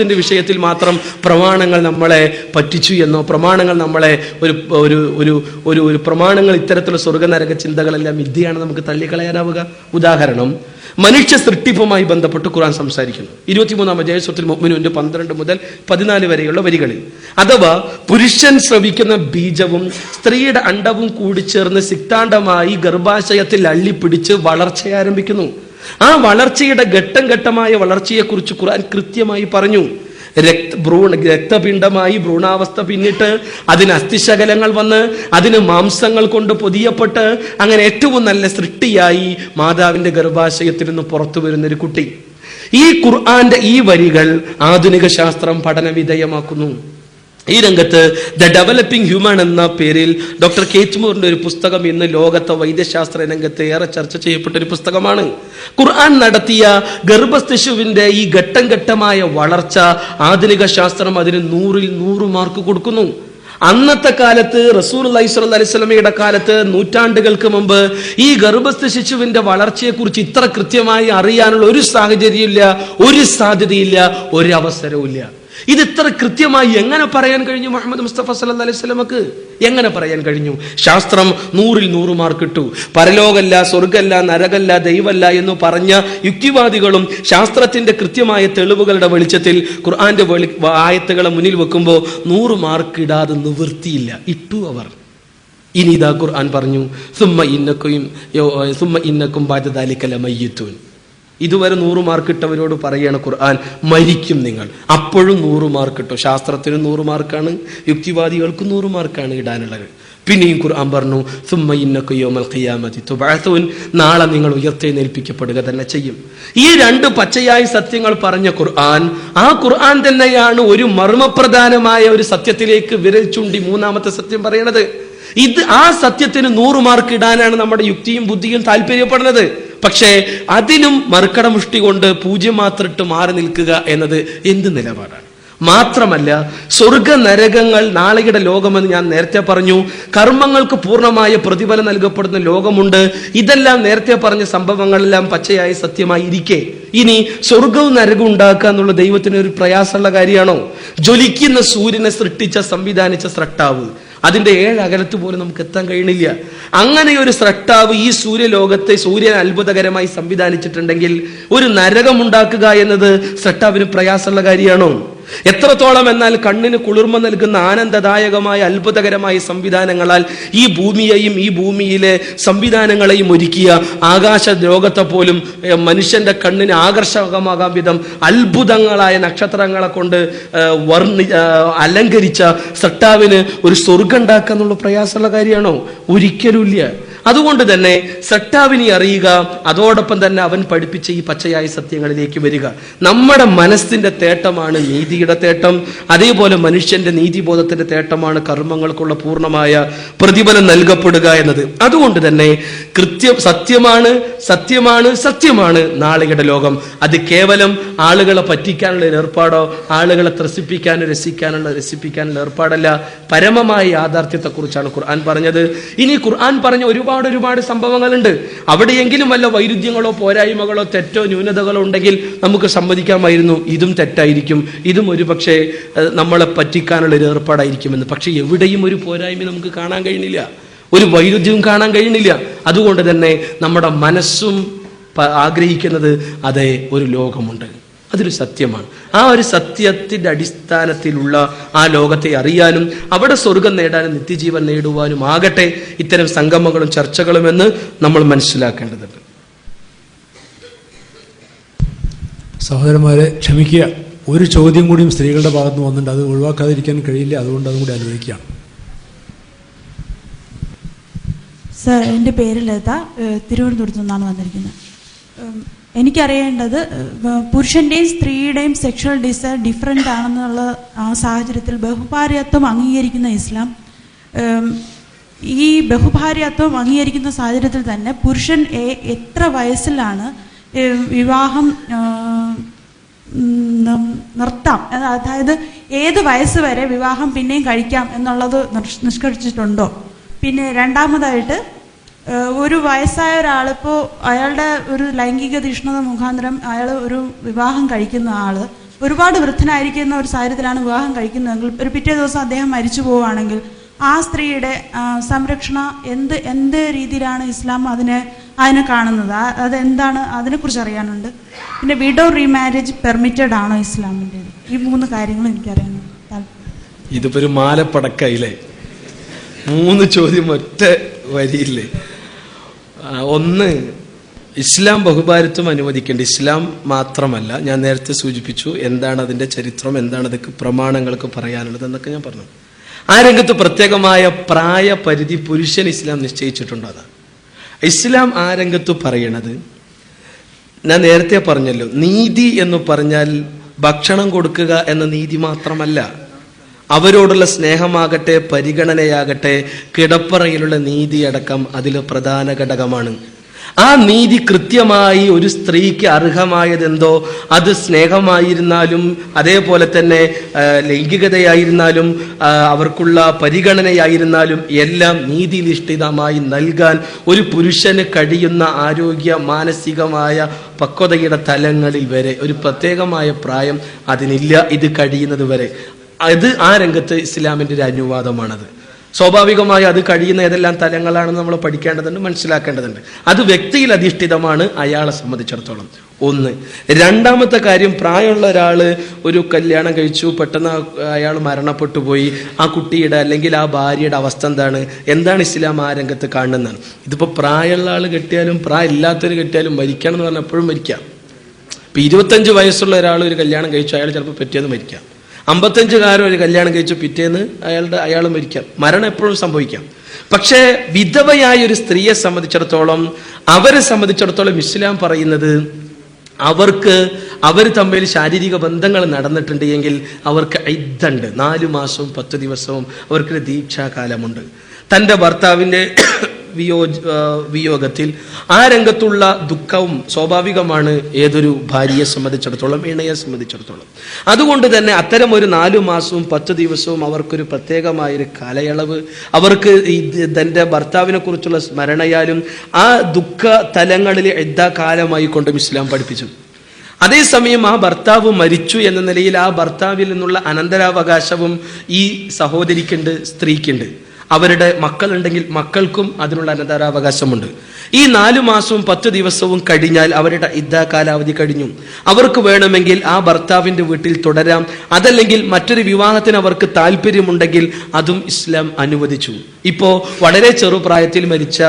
ത്തിന്റെ വിഷയത്തിൽ മാത്രം പ്രമാണങ്ങൾ നമ്മളെ പറ്റിച്ചു എന്നോ പ്രമാണങ്ങൾ നമ്മളെ ഒരു ഒരു ഒരു ഒരു ഒരു പ്രമാണങ്ങൾ ഇത്തരത്തിലുള്ള സ്വർഗനരക ചിന്തകളെല്ലാം വിദ്യയാണ് നമുക്ക് തള്ളിക്കളയാനാവുക. ഉദാഹരണം മനുഷ്യ സൃഷ്ടിപ്പുമായി ബന്ധപ്പെട്ട് ഖുറാൻ സംസാരിക്കുന്നു. ഇരുപത്തിമൂന്നാം അജയസ്വത്തിൽ മുഹ്മിനുവിന്റെ പന്ത്രണ്ട് മുതൽ പതിനാല് വരെയുള്ള വരികളിൽ. അഥവാ പുരുഷൻ ശ്രവിക്കുന്ന ബീജവും സ്ത്രീയുടെ അണ്ടവും കൂടിച്ചേർന്ന് സിക്താണ്ഡമായി ഗർഭാശയത്തിൽ അള്ളിപ്പിടിച്ച് വളർച്ച ആരംഭിക്കുന്നു ആ വളർച്ചയുടെ ഘട്ടം ഘട്ടമായ വളർച്ചയെക്കുറിച്ച് ഖുർആൻ കൃത്യമായി പറഞ്ഞു. രക്ത ഭ്രൂണ രക്തപിണ്ഡമായി ഭ്രൂണാവസ്ഥ പിന്നിട്ട് അതിന് അസ്ഥിശകലങ്ങൾ വന്ന് അതിന് മാംസങ്ങൾ കൊണ്ട് പൊതിയപ്പെട്ട് അങ്ങനെ ഏറ്റവും നല്ല സൃഷ്ടിയായി മാതാവിന്റെ ഗർഭാശയത്തിൽ നിന്ന് പുറത്തു വരുന്നൊരു കുട്ടി. ഈ ഖുർആന്റെ ഈ വരികൾ ആധുനിക ശാസ്ത്രം പഠന വിധേയമാക്കുന്നു ഈ രംഗത്ത് ദ ഡെവലപ്പിംഗ് ഹ്യൂമൻ എന്ന പേരിൽ ഡോക്ടർ കേറ്റ്മൂറിന്റെ ഒരു പുസ്തകം ഇന്ന് ലോകത്തെ വൈദ്യശാസ്ത്ര രംഗത്ത് ഏറെ ചർച്ച ചെയ്യപ്പെട്ട ഒരു പുസ്തകമാണ്. ഖുർആൻ നടത്തിയ ഗർഭസ്ഥിശുവിന്റെ ഈ ഘട്ടം ഘട്ടമായ വളർച്ച ആധുനിക ശാസ്ത്രം അതിന് നൂറിൽ നൂറ് മാർക്ക് കൊടുക്കുന്നു. അന്നത്തെ കാലത്ത് റസൂൽ അലൈഹി അലൈസ്മയുടെ കാലത്ത് നൂറ്റാണ്ടുകൾക്ക് മുമ്പ് ഈ ഗർഭസ്ഥ ശിശുവിന്റെ വളർച്ചയെക്കുറിച്ച് ഇത്ര കൃത്യമായി അറിയാനുള്ള ഒരു സാഹചര്യമില്ല ഒരു സാധ്യതയില്ല ഒരു അവസരവും ഇത് ഇത്ര കൃത്യമായി എങ്ങനെ പറയാൻ കഴിഞ്ഞു മുഹമ്മദ് മുസ്തഫ സല്ല അലൈഹി സ്വലമക്ക് എങ്ങനെ പറയാൻ കഴിഞ്ഞു? ശാസ്ത്രം നൂറിൽ നൂറ് മാർക്ക് ഇട്ടു. പരലോകല്ല സ്വർഗല്ല നരകല്ല ദൈവല്ല എന്ന് പറഞ്ഞ യുക്തിവാദികളും ശാസ്ത്രത്തിന്റെ കൃത്യമായ തെളിവുകളുടെ വെളിച്ചത്തിൽ ഖുർആന്റെ വെളി ആയത്തുകളെ മുന്നിൽ വെക്കുമ്പോൾ നൂറ് മാർക്ക് ഇടാതെ നിവൃത്തിയില്ല. ഇട്ടു അവർ. ഇനി ഇതാ ഖുർആൻ പറഞ്ഞു സുമ്മ ഇന്നക്കും സുമ്മ ഇന്നക്കും ബാധ്യതാലിക്കല മയ്യത്തൂൻ ഇതുവരെ നൂറ് മാർക്ക് ഇട്ടവരോട് പറയുകയാണ് ഖുർആൻ മരിക്കും നിങ്ങൾ. അപ്പോഴും നൂറ് മാർക്ക് കിട്ടും ശാസ്ത്രത്തിന് നൂറ് മാർക്കാണ് യുക്തിവാദികൾക്കും നൂറ് മാർക്കാണ് ഇടാനുള്ളത്. പിന്നെയും ഖുർആൻ പറഞ്ഞു സുമ്മ ഇന്നക്കും യോമൽ ഖിയാമത്തി തുബഅത്തുൻ നാളെ നിങ്ങൾ ഉയർത്തെഴുന്നേൽപ്പിക്കപ്പെടുക തന്നെ ചെയ്യും. ഈ രണ്ട് പച്ചയായ സത്യങ്ങൾ പറഞ്ഞ ഖുർആൻ ആ ഖുർആൻ തന്നെയാണ് ഒരു മർമ്മപ്രധാനമായ ഒരു സത്യത്തിലേക്ക് വിരൽ ചൂണ്ടി മൂന്നാമത്തെ സത്യം പറയണത്. ഇത് ആ സത്യത്തിന് നൂറ് മാർക്ക് ഇടാനാണ് നമ്മുടെ യുക്തിയും ബുദ്ധിയും താല്പര്യപ്പെടുന്നത്. പക്ഷേ അതിനും മറുക്കടമുഷ്ടി കൊണ്ട് പൂജ്യം മാത്രം ഇട്ട് മാറി നിൽക്കുക എന്നത് എന്ത് നിലപാടാണ്? മാത്രമല്ല സ്വർഗ നരകങ്ങൾ നാളെയുടെ ലോകമെന്ന് ഞാൻ നേരത്തെ പറഞ്ഞു കർമ്മങ്ങൾക്ക് പൂർണമായ പ്രതിഫലം നൽകപ്പെടുന്ന ലോകമുണ്ട്. ഇതെല്ലാം നേരത്തെ പറഞ്ഞ സംഭവങ്ങളെല്ലാം പച്ചയായി സത്യമായി ഇരിക്കെ ഇനി സ്വർഗവും നരകവും ഉണ്ടാക്കുക എന്നുള്ള ദൈവത്തിന് ഒരു പ്രയാസമുള്ള കാര്യമാണോ? ജ്വലിക്കുന്ന സൂര്യനെ സൃഷ്ടിച്ച സംവിധാനിച്ച സ്രഷ്ടാവ് അതിന്റെ ഏഴ് അകലത്ത് പോലും നമുക്ക് എത്താൻ കഴിയണില്ല. അങ്ങനെ ഒരു സ്രഷ്ടാവ് ഈ സൂര്യലോകത്തെ സൂര്യൻ അത്ഭുതകരമായി സംവിധാനിച്ചിട്ടുണ്ടെങ്കിൽ ഒരു നരകമുണ്ടാക്കുക എന്നത് സ്രഷ്ടാവിന് പ്രയാസമുള്ള കാര്യമാണോ? എത്രത്തോളം എന്നാൽ കണ്ണിന് കുളിർമ നൽകുന്ന ആനന്ദദായകമായ അത്ഭുതകരമായ സംവിധാനങ്ങളാൽ ഈ ഭൂമിയെയും ഈ ഭൂമിയിലെ സംവിധാനങ്ങളെയും ഒരുക്കിയ ആകാശ ലോകത്തെ പോലും മനുഷ്യന്റെ കണ്ണിന് ആകർഷകമാകാൻ വിധം അത്ഭുതങ്ങളായ നക്ഷത്രങ്ങളെ കൊണ്ട് വർണി അലങ്കരിച്ച സട്ടാവിന് ഒരു സ്വർഗം ഉണ്ടാക്കുക എന്നുള്ള പ്രയാസമുള്ള കാര്യമാണോ? ഒരിക്കലുമില്ല. അതുകൊണ്ട് തന്നെ സട്ടാവിനെ അറിയുക അതോടൊപ്പം തന്നെ അവൻ പഠിപ്പിച്ച ഈ പച്ചയായ സത്യങ്ങളിലേക്ക് വരിക. നമ്മുടെ മനസ്സിന്റെ തേട്ടമാണ് നീതിയുടെ തേട്ടം. അതേപോലെ മനുഷ്യന്റെ നീതിബോധത്തിന്റെ തേട്ടമാണ് കർമ്മങ്ങൾക്കുള്ള പൂർണമായ പ്രതിഫലം നൽകപ്പെടുക എന്നത്. അതുകൊണ്ട് തന്നെ കൃത്യം സത്യമാണ് സത്യമാണ് സത്യമാണ് നാളെയുടെ ലോകം. അത് കേവലം ആളുകളെ പറ്റിക്കാനുള്ള ഏർപ്പാടോ ആളുകളെ ത്രസിപ്പിക്കാനോ രസിക്കാനുള്ള രസിപ്പിക്കാനുള്ള ഏർപ്പാടല്ല. പരമമായ യാഥാർത്ഥ്യത്തെക്കുറിച്ചാണ് ഖുർആൻ പറഞ്ഞത്. ഇനി ഖുർആൻ പറഞ്ഞ ഒരുപാട് ഒരുപാട് ഒരുപാട് സംഭവങ്ങളുണ്ട്. അവിടെയെങ്കിലും വല്ല വൈരുദ്ധ്യങ്ങളോ പോരായ്മകളോ തെറ്റോ ന്യൂനതകളോ ഉണ്ടെങ്കിൽ നമുക്ക് സമ്മതിക്കാമായിരുന്നു. ഇതും തെറ്റായിരിക്കും. ഇതും ഒരു പക്ഷേ നമ്മളെ പറ്റിക്കാനുള്ള ഒരു ഏർപ്പാടായിരിക്കുമെന്ന്. പക്ഷേ എവിടെയും ഒരു പോരായ്മ നമുക്ക് കാണാൻ കഴിയുന്നില്ല. ഒരു വൈരുദ്ധ്യവും കാണാൻ കഴിയുന്നില്ല. അതുകൊണ്ട് തന്നെ നമ്മുടെ മനസ്സും ആഗ്രഹിക്കുന്നത് അതേ ഒരു ലോകമുണ്ട്. അതൊരു സത്യമാണ്. ആ ഒരു സത്യത്തിന്റെ അടിസ്ഥാനത്തിലുള്ള ആ ലോകത്തെ അറിയാനും അവിടെ സ്വർഗം നേടാനും നിത്യജീവൻ നേടുവാനും ആകട്ടെ ഇത്തരം സംഗമങ്ങളും ചർച്ചകളും എന്ന് നമ്മൾ മനസ്സിലാക്കേണ്ടതുണ്ട്. സഹോദരന്മാരെ ക്ഷമിക്കുക. ഒരു ചോദ്യം കൂടിയും സ്ത്രീകളുടെ ഭാഗത്ത് നിന്ന് വന്നിട്ടുണ്ട്. അത് ഒഴിവാക്കാതിരിക്കാൻ കഴിയില്ല. അതുകൊണ്ട് അതും കൂടി അനുവദിക്കാം സർ എന്റെ പേര് ലത. തിരുവനന്തപുരത്തു നിന്നാണ് വന്നിരിക്കുന്നത്. എനിക്കറിയേണ്ടത് പുരുഷന്റെയും സ്ത്രീയുടെയും സെക്ഷൽ ഡിസയർ ഡിഫറെന്റ് ആണെന്നുള്ള ആ സാഹചര്യത്തിൽ ബഹുഭാര്യത്വം അംഗീകരിക്കുന്ന ഇസ്ലാം ഈ ബഹുഭാര്യത്വം അംഗീകരിക്കുന്ന സാഹചര്യത്തിൽ തന്നെ പുരുഷൻ എത്ര വയസ്സിലാണ് വിവാഹം നിർത്താം. അതായത് ഏത് വയസ്സ് വരെ വിവാഹം പിന്നെയും കഴിക്കാം എന്നുള്ളത് നിഷ്കരിച്ചിട്ടുണ്ടോ പിന്നെ രണ്ടാമതായിട്ട് ഒരു വയസ്സായ ഒരാളിപ്പോൾ അയാളുടെ ഒരു ലൈംഗിക തീഷ്ണത മുഖാന്തരം അയാൾ ഒരു വിവാഹം കഴിക്കുന്ന ആൾ ഒരുപാട് വൃദ്ധനായിരിക്കുന്ന ഒരു സാഹചര്യത്തിലാണ് വിവാഹം കഴിക്കുന്നതെങ്കിൽ ഒരു പിറ്റേ ദിവസം അദ്ദേഹം മരിച്ചു പോവുകയാണെങ്കിൽ ആ സ്ത്രീയുടെ സംരക്ഷണ എന്ത് എന്ത് രീതിയിലാണ് ഇസ്ലാം അതിനെ അതിനെ കാണുന്നത്? അതെന്താണ്? അതിനെക്കുറിച്ച് അറിയാനുണ്ട്. പിന്നെ വിഡോ റീമാരേജ് പെർമിറ്റഡ് ആണോ ഇസ്ലാമിന്റെ ഈ മൂന്ന് കാര്യങ്ങൾ എനിക്കറിയാനുണ്ട്. താല്പര്യം ഇതിപ്പോ ഒരു മാലപ്പടക്കയില്ലേ? മൂന്ന് ചോദ്യം ഒറ്റ വരിയില്ലേ? ഒന്ന് ഇസ്ലാം ബഹുഭാരിത്വം അനുവദിക്കേണ്ട ഇസ്ലാം മാത്രമല്ല ഞാൻ നേരത്തെ സൂചിപ്പിച്ചു എന്താണ് അതിന്റെ ചരിത്രം എന്താണ് അതൊക്കെ പ്രമാണങ്ങൾക്ക് പറയാനുള്ളത് എന്നൊക്കെ ഞാൻ പറഞ്ഞു. ആ രംഗത്ത് പ്രത്യേകമായ പ്രായപരിധി പുരുഷൻ ഇസ്ലാം നിശ്ചയിച്ചിട്ടുണ്ട് അതാണ് ഇസ്ലാം ആ രംഗത്ത് പറയണത് ഞാൻ നേരത്തെ പറഞ്ഞല്ലോ നീതി എന്ന് പറഞ്ഞാൽ ഭക്ഷണം കൊടുക്കുക എന്ന നീതി മാത്രമല്ല. അവരോടുള്ള സ്നേഹമാകട്ടെ പരിഗണനയാകട്ടെ കിടപ്പറയിലുള്ള നീതി അടക്കം അതിൽ പ്രധാന ഘടകമാണ്. ആ നീതി കൃത്യമായി ഒരു സ്ത്രീക്ക് അർഹമായതെന്തോ അത് സ്നേഹമായിരുന്നാലും അതേപോലെ തന്നെ ലൈംഗികതയായിരുന്നാലും അവർക്കുള്ള പരിഗണനയായിരുന്നാലും എല്ലാം നീതിനിഷ്ഠിതമായി നൽകാൻ ഒരു പുരുഷന് കഴിയുന്ന ആരോഗ്യ മാനസികമായ പക്വതയുടെ തലങ്ങളിൽ വരെ ഒരു പ്രത്യേകമായ പ്രായം അതിനില്ല ഇത് കഴിയുന്നത് വരെ. അത് ആ രംഗത്ത് ഇസ്ലാമിന്റെ ഒരു അനുവാദമാണത്. സ്വാഭാവികമായി അത് കഴിയുന്ന ഏതെല്ലാം തലങ്ങളാണെന്ന് നമ്മൾ പഠിക്കേണ്ടതുണ്ട് മനസ്സിലാക്കേണ്ടതുണ്ട്. അത് വ്യക്തിയിൽ അധിഷ്ഠിതമാണ് അയാളെ സംബന്ധിച്ചിടത്തോളം. ഒന്ന്. രണ്ടാമത്തെ കാര്യം പ്രായമുള്ള ഒരാൾ ഒരു കല്യാണം കഴിച്ചു പെട്ടെന്ന് അയാൾ മരണപ്പെട്ടു പോയി. ആ കുട്ടിയുടെ അല്ലെങ്കിൽ ആ ഭാര്യയുടെ അവസ്ഥ എന്താണ്? എന്താണ് ഇസ്ലാം ആ രംഗത്ത് കാണുന്നതാണ് ഇതിപ്പോ പ്രായമുള്ള ആൾ കെട്ടിയാലും പ്രായം ഇല്ലാത്തൊരു കെട്ടിയാലും മരിക്കണം എന്ന് പറഞ്ഞാൽ എപ്പോഴും മരിക്കാം. ഇപ്പൊ ഇരുപത്തഞ്ച് വയസ്സുള്ള ഒരാൾ ഒരു കല്യാണം കഴിച്ചു അയാൾ ചിലപ്പോൾ പറ്റിയത് മരിക്കാം. അമ്പത്തഞ്ചുകാരൻ ഒരു കല്യാണം കഴിച്ചു. പിറ്റേന്ന് അയാളുടെ അയാൾ മരിക്കാം. മരണം എപ്പോഴും സംഭവിക്കാം. പക്ഷേ വിധവയായ ഒരു സ്ത്രീയെ സംബന്ധിച്ചിടത്തോളം അവരെ സംബന്ധിച്ചിടത്തോളം ഇസ്ലാം പറയുന്നത് അവർക്ക് അവർ തമ്മിൽ ശാരീരിക ബന്ധങ്ങൾ നടന്നിട്ടുണ്ട് എങ്കിൽ അവർക്ക് ഐദ്ദണ്ട് നാലു മാസവും പത്ത് ദിവസവും അവർക്കൊരു ദീക്ഷാകാലമുണ്ട്. തന്റെ ഭർത്താവിന്റെ വിയോഗത്തിൽ ആ രംഗത്തുള്ള ദുഃഖവും സ്വാഭാവികമാണ് ഏതൊരു ഭാര്യയെ സംബന്ധിച്ചിടത്തോളം ഇണയെ സംബന്ധിച്ചിടത്തോളം. അതുകൊണ്ട് തന്നെ അത്തരം ഒരു നാലു മാസവും പത്ത് ദിവസവും അവർക്കൊരു പ്രത്യേകമായൊരു കാലയളവ് അവർക്ക് ഈ തന്റെ ഭർത്താവിനെ കുറിച്ചുള്ള സ്മരണയാലും ആ ദുഃഖ തലങ്ങളിൽ കാലമായി കൊണ്ടും ഇസ്ലാം പഠിപ്പിച്ചു. അതേസമയം ആ ഭർത്താവ് മരിച്ചു എന്ന നിലയിൽ ആ ഭർത്താവിൽ നിന്നുള്ള അനന്തരാവകാശവും ഈ സഹോദരിക്കുണ്ട് സ്ത്രീക്കുണ്ട്. അവരുടെ മക്കളുണ്ടെങ്കിൽ മക്കൾക്കും അതിനുള്ള അനന്തരാവകാശമുണ്ട്. ഈ നാലു മാസവും പത്ത് ദിവസവും കഴിഞ്ഞാൽ അവരുടെ ഇദ്ദ കാലാവധി കഴിഞ്ഞു. അവർക്ക് വേണമെങ്കിൽ ആ ഭർത്താവിന്റെ വീട്ടിൽ തുടരാം. അതല്ലെങ്കിൽ മറ്റൊരു വിവാഹത്തിന് അവർക്ക് താല്പര്യമുണ്ടെങ്കിൽ അതും ഇസ്ലാം അനുവദിച്ചു. ഇപ്പോ വളരെ ചെറുപ്രായത്തിൽ മരിച്ച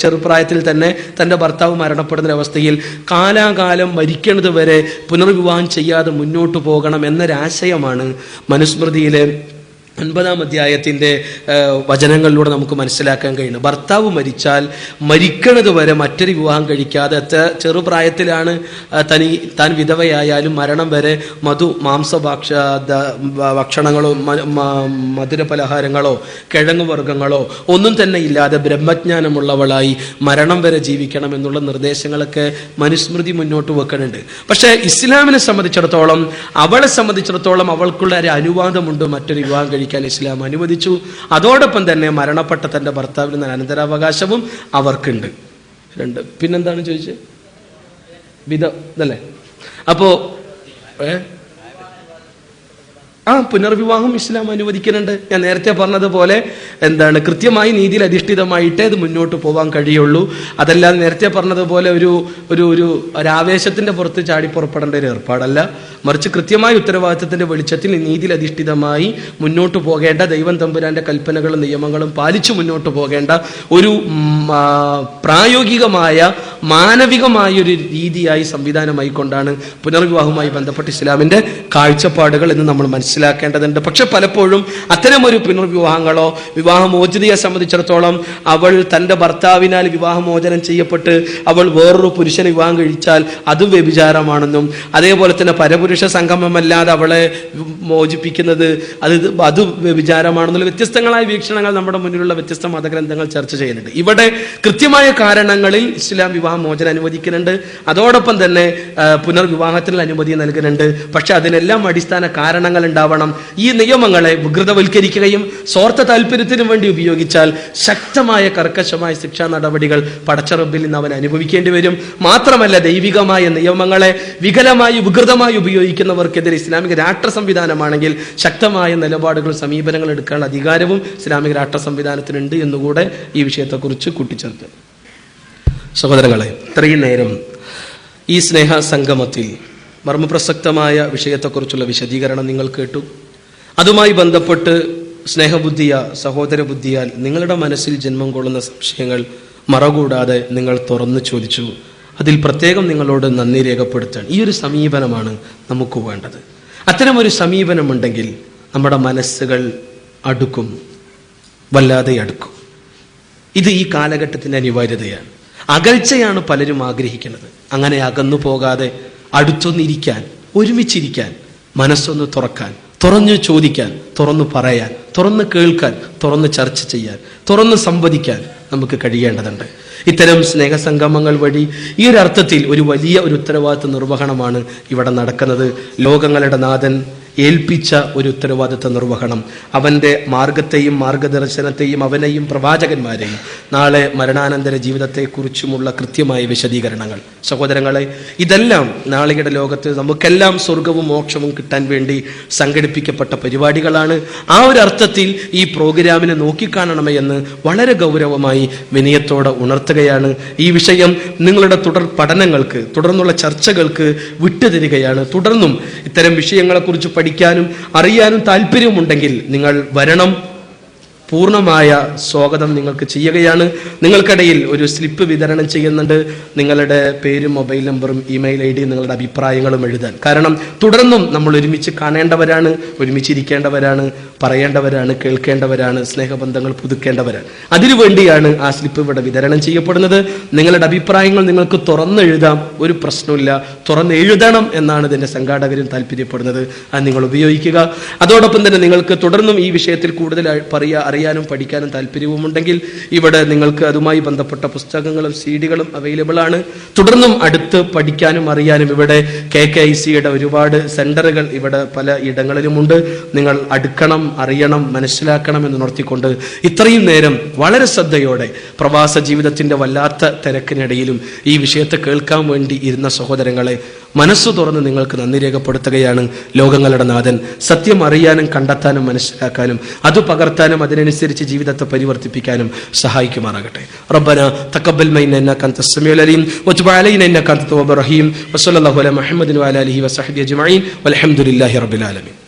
ചെറുപ്രായത്തിൽ തന്നെ തന്റെ ഭർത്താവ് മരണപ്പെടുന്ന അവസ്ഥയിൽ കാലാകാലം മരിക്കുന്നത് വരെ പുനർവിവാഹം ചെയ്യാതെ മുന്നോട്ട് പോകണം എന്നൊരാശയമാണ് മനുസ്മൃതിയിലെ ഒൻപതാം അധ്യായത്തിന്റെ വചനങ്ങളിലൂടെ നമുക്ക് മനസ്സിലാക്കാൻ കഴിയുന്നു. ഭർത്താവ് മരിച്ചാൽ മരിക്കണത് വരെ മറ്റൊരു വിവാഹം കഴിക്കാതെ ചെറുപ്രായത്തിലാണ് തനി താൻ വിധവയായാലും മരണം വരെ മധു മാംസഭക്ഷ ഭക്ഷണങ്ങളോ മധുര പലഹാരങ്ങളോ കിഴങ്ങ് വർഗങ്ങളോ ഒന്നും തന്നെ ഇല്ലാതെ ബ്രഹ്മജ്ഞാനമുള്ളവളായി മരണം വരെ ജീവിക്കണം എന്നുള്ള നിർദ്ദേശങ്ങളൊക്കെ മനുസ്മൃതി മുന്നോട്ട് വെക്കുന്നുണ്ട്. പക്ഷേ ഇസ്ലാമിനെ സംബന്ധിച്ചിടത്തോളം അവളെ സംബന്ധിച്ചിടത്തോളം അവൾക്കുള്ള ഒരു അനുവാദമുണ്ട് മറ്റൊരു വിവാഹം കഴിക്കാൻ ഇസ്ലാം അനുവദിച്ചു. അതോടൊപ്പം തന്നെ മരണപ്പെട്ട തന്റെ ഭർത്താവിന് അനന്തരാവകാശവും അവർക്കുണ്ട്. രണ്ട്. പിന്നെന്താണ് ചോദിച്ചത് വിധ. ഇതല്ലേ? അപ്പോ ഏ? ആ പുനർവിവാഹം ഇസ്ലാം അനുവദിക്കുന്നുണ്ട്. ഞാൻ നേരത്തെ പറഞ്ഞതുപോലെ എന്താണ് കൃത്യമായി നീതിയിൽ അധിഷ്ഠിതമായിട്ടേ അത് മുന്നോട്ട് പോകാൻ കഴിയുള്ളൂ. അതല്ലാതെ നേരത്തെ പറഞ്ഞതുപോലെ ഒരു ഒരു ഒരു ഒരാവേശത്തിന്റെ പുറത്ത് ചാടി പുറപ്പെടേണ്ട ഒരു ഏർപ്പാടല്ല. മറിച്ച് കൃത്യമായ ഉത്തരവാദിത്തത്തിന്റെ വെളിച്ചത്തിൽ നീതിയിൽ അധിഷ്ഠിതമായി മുന്നോട്ട് പോകേണ്ട ദൈവം തമ്പുരാന്റെ കൽപ്പനകളും നിയമങ്ങളും പാലിച്ചു മുന്നോട്ട് പോകേണ്ട ഒരു പ്രായോഗികമായ മാനവികമായ ഒരു രീതിയായി സംവിധാനമായി കൊണ്ടാണ് പുനർവിവാഹവുമായി ബന്ധപ്പെട്ട് ഇസ്ലാമിന്റെ കാഴ്ചപ്പാടുകൾ എന്ന് നമ്മൾ മനസ്സിലാക്കേണ്ടതുണ്ട്. പക്ഷെ പലപ്പോഴും അത്തരമൊരു പുനർവിവാഹങ്ങളോ വിവാഹമോചിതയെ സംബന്ധിച്ചിടത്തോളം അവൾ തന്റെ ഭർത്താവിനാൽ വിവാഹമോചനം ചെയ്യപ്പെട്ട് അവൾ വേറൊരു പുരുഷനെ വിവാഹം കഴിച്ചാൽ അതും വ്യഭിചാരമാണെന്നും അതേപോലെ തന്നെ പരപുരുഷ സംഗമമല്ലാതെ അവളെ മോചിപ്പിക്കുന്നത് അത് അത് വ്യഭിചാരമാണെന്നുള്ള വ്യത്യസ്തങ്ങളായ വീക്ഷണങ്ങൾ നമ്മുടെ മുന്നിലുള്ള വ്യത്യസ്ത മതഗ്രന്ഥങ്ങൾ ചർച്ച ചെയ്യുന്നുണ്ട്. ഇവിടെ കൃത്യമായ കാരണങ്ങളിൽ ഇസ്ലാം വിവാഹമോചനം അനുവദിക്കുന്നുണ്ട്. അതോടൊപ്പം തന്നെ പുനർവിവാഹത്തിന് പുനർവിവാഹത്തിനുള്ള അനുമതി നൽകുന്നുണ്ട്. പക്ഷെ അതിനെല്ലാം അടിസ്ഥാന കാരണങ്ങൾ ഉണ്ടാകും ഉണ്ടാവണം. ഈ നിയമങ്ങളെ വികൃതവൽക്കരിക്കുകയും സ്വാർത്ഥ താല്പര്യത്തിനു വേണ്ടി ഉപയോഗിച്ചാൽ ശക്തമായ കർക്കശമായ ശിക്ഷാ നടപടികൾ പടച്ചറബിൽ നിന്ന് അവൻ അനുഭവിക്കേണ്ടി വരും. മാത്രമല്ല ദൈവികമായ നിയമങ്ങളെ വികലമായി വികൃതമായി ഉപയോഗിക്കുന്നവർക്കെതിരെ ഇസ്ലാമിക രാഷ്ട്ര സംവിധാനമാണെങ്കിൽ ശക്തമായ നിലപാടുകൾ സമീപനങ്ങൾ എടുക്കാനുള്ള അധികാരവും ഇസ്ലാമിക രാഷ്ട്ര സംവിധാനത്തിനുണ്ട് എന്നുകൂടെ ഈ വിഷയത്തെക്കുറിച്ച് കൂട്ടിച്ചേർത്ത്. സഹോദരങ്ങളെ ഇത്രയും നേരം ഈ സ്നേഹ സംഗമത്തിൽ മർമ്മപ്രസക്തമായ വിഷയത്തെക്കുറിച്ചുള്ള വിശദീകരണം നിങ്ങൾ കേട്ടു. അതുമായി ബന്ധപ്പെട്ട് സ്നേഹബുദ്ധിയ സഹോദര ബുദ്ധിയാൽ നിങ്ങളുടെ മനസ്സിൽ ജന്മം കൊള്ളുന്ന സംശയങ്ങൾ മറകൂടാതെ നിങ്ങൾ തുറന്നു ചോദിച്ചു. അതിൽ പ്രത്യേകം നിങ്ങളോട് നന്ദി രേഖപ്പെടുത്താൻ ഈ ഒരു സമീപനമാണ് നമുക്ക് വേണ്ടത്. അത്തരമൊരു സമീപനമുണ്ടെങ്കിൽ നമ്മുടെ മനസ്സുകൾ അടുക്കും വല്ലാതെ അടുക്കും. ഇത് ഈ കാലഘട്ടത്തിന്റെ അനിവാര്യതയാണ്. അകൽച്ചയാണ് പലരും ആഗ്രഹിക്കുന്നത്. അങ്ങനെ അകന്നു പോകാതെ അടുത്തൊന്നിരിക്കാൻ ഒരുമിച്ചിരിക്കാൻ മനസ്സൊന്ന് തുറക്കാൻ തുറന്നു ചോദിക്കാൻ തുറന്നു പറയാൻ തുറന്ന് കേൾക്കാൻ തുറന്ന് ചർച്ച ചെയ്യാൻ തുറന്ന് സംവദിക്കാൻ നമുക്ക് കഴിയേണ്ടതുണ്ട്. ഇത്തരം സ്നേഹസംഗമങ്ങൾ വഴി ഈ ഒരു അർത്ഥത്തിൽ ഒരു വലിയ ഒരു ഉത്തരവാദിത്വ നിർവഹണമാണ് ഇവിടെ നടക്കുന്നത്. ലോകങ്ങളുടെ നാഥൻ ഏൽപ്പിച്ച ഒരു ഉത്തരവാദിത്ത നിർവഹണം. അവന്റെ മാർഗത്തെയും മാർഗദർശനത്തെയും അവനെയും പ്രവാചകന്മാരെയും നാളെ മരണാനന്തര ജീവിതത്തെക്കുറിച്ചുമുള്ള കൃത്യമായ വിശദീകരണങ്ങൾ. സഹോദരങ്ങളെ ഇതെല്ലാം നാളെയുടെ ലോകത്ത് നമുക്കെല്ലാം സ്വർഗവും മോക്ഷവും കിട്ടാൻ വേണ്ടി സംഘടിപ്പിക്കപ്പെട്ട പരിപാടികളാണ്. ആ ഒരു അർത്ഥത്തിൽ ഈ പ്രോഗ്രാമിനെ നോക്കിക്കാണണമേ എന്ന് വളരെ ഗൗരവമായി വിനയത്തോടെ ഉണർത്തുകയാണ്. ഈ വിഷയം നിങ്ങളുടെ തുടർ പഠനങ്ങൾക്ക് തുടർന്നുള്ള ചർച്ചകൾക്ക് വിട്ടുതരികയാണ്. തുടർന്നും ഇത്തരം വിഷയങ്ങളെക്കുറിച്ച് പഠിക്കാനും അറിയാനും താല്പര്യമുണ്ടെങ്കിൽ നിങ്ങൾ വരണം. പൂർണമായ സ്വാഗതം നിങ്ങൾക്ക് ചെയ്യുകയാണ്. നിങ്ങൾക്കിടയിൽ ഒരു സ്ലിപ്പ് വിതരണം ചെയ്യുന്നുണ്ട്. നിങ്ങളുടെ പേരും മൊബൈൽ നമ്പറും ഇമെയിൽ ഐ ഡിയും നിങ്ങളുടെ അഭിപ്രായങ്ങളും എഴുതാൻ. കാരണം തുടർന്നും നമ്മൾ ഒരുമിച്ച് കാണേണ്ടവരാണ് ഒരുമിച്ചിരിക്കേണ്ടവരാണ്. പറയേണ്ടവരാണ് കേൾക്കേണ്ടവരാണ് സ്നേഹബന്ധങ്ങൾ പുതുക്കേണ്ടവരാണ്. അതിനുവേണ്ടിയാണ് ആ സ്ലിപ്പ് ഇവിടെ വിതരണം ചെയ്യപ്പെടുന്നത്. നിങ്ങളുടെ അഭിപ്രായങ്ങൾ നിങ്ങൾക്ക് തുറന്നെഴുതാം. ഒരു പ്രശ്നമില്ല തുറന്ന് എഴുതണം എന്നാണ് ഇതിന്റെ സംഘാടകരും താല്പര്യപ്പെടുന്നത്. അത് നിങ്ങൾ ഉപയോഗിക്കുക. അതോടൊപ്പം തന്നെ നിങ്ങൾക്ക് തുടർന്നും ഈ വിഷയത്തിൽ കൂടുതൽ പറയുക അറിയാനും പഠിക്കാനും താല്പര്യവുമുണ്ടെങ്കിൽ ഇവിടെ നിങ്ങൾക്ക് അതുമായി ബന്ധപ്പെട്ട പുസ്തകങ്ങളും സീഡികളും അവൈലബിൾ ആണ് തുടർന്നും അടുത്ത് പഠിക്കാനും അറിയാനും ഇവിടെ കെ കെ ഐ സിയുടെ ഒരുപാട് സെന്ററുകൾ ഇവിടെ പല ഇടങ്ങളിലുമുണ്ട്. നിങ്ങൾ അടുക്കണം അറിയണം മനസ്സിലാക്കണം എന്ന് ഉണർത്തിക്കൊണ്ട് ഇത്രയും നേരം വളരെ ശ്രദ്ധയോടെ പ്രവാസ ജീവിതത്തിന്റെ വല്ലാത്ത തിരക്കിനിടയിലും ഈ വിഷയത്തെ കേൾക്കാൻ വേണ്ടി ഇരുന്ന സഹോദരങ്ങളെ മനസ്സ് തുറന്ന് നിങ്ങൾക്ക് നന്ദി രേഖപ്പെടുത്തുകയാണ് ലോകങ്ങളുടെ നാഥൻ. സത്യം അറിയാനും കണ്ടെത്താനും മനസ്സിലാക്കാനും അത് പകർത്താനും അതിനനുസരിച്ച് ജീവിതത്തെ പരിവർത്തിപ്പിക്കാനും സഹായിക്കുമാറാകട്ടെ. റബ്ബന തക്കബൽ മൈന ഇന്നക അൻത സമീഉൽ അലീം ഇന്നക അൻത റഹീം വസല്ലല്ലാഹു മുഹമ്മദിൻ വൽഹംദുലില്ലാഹി റബ്ബിൽ ആലമീൻ.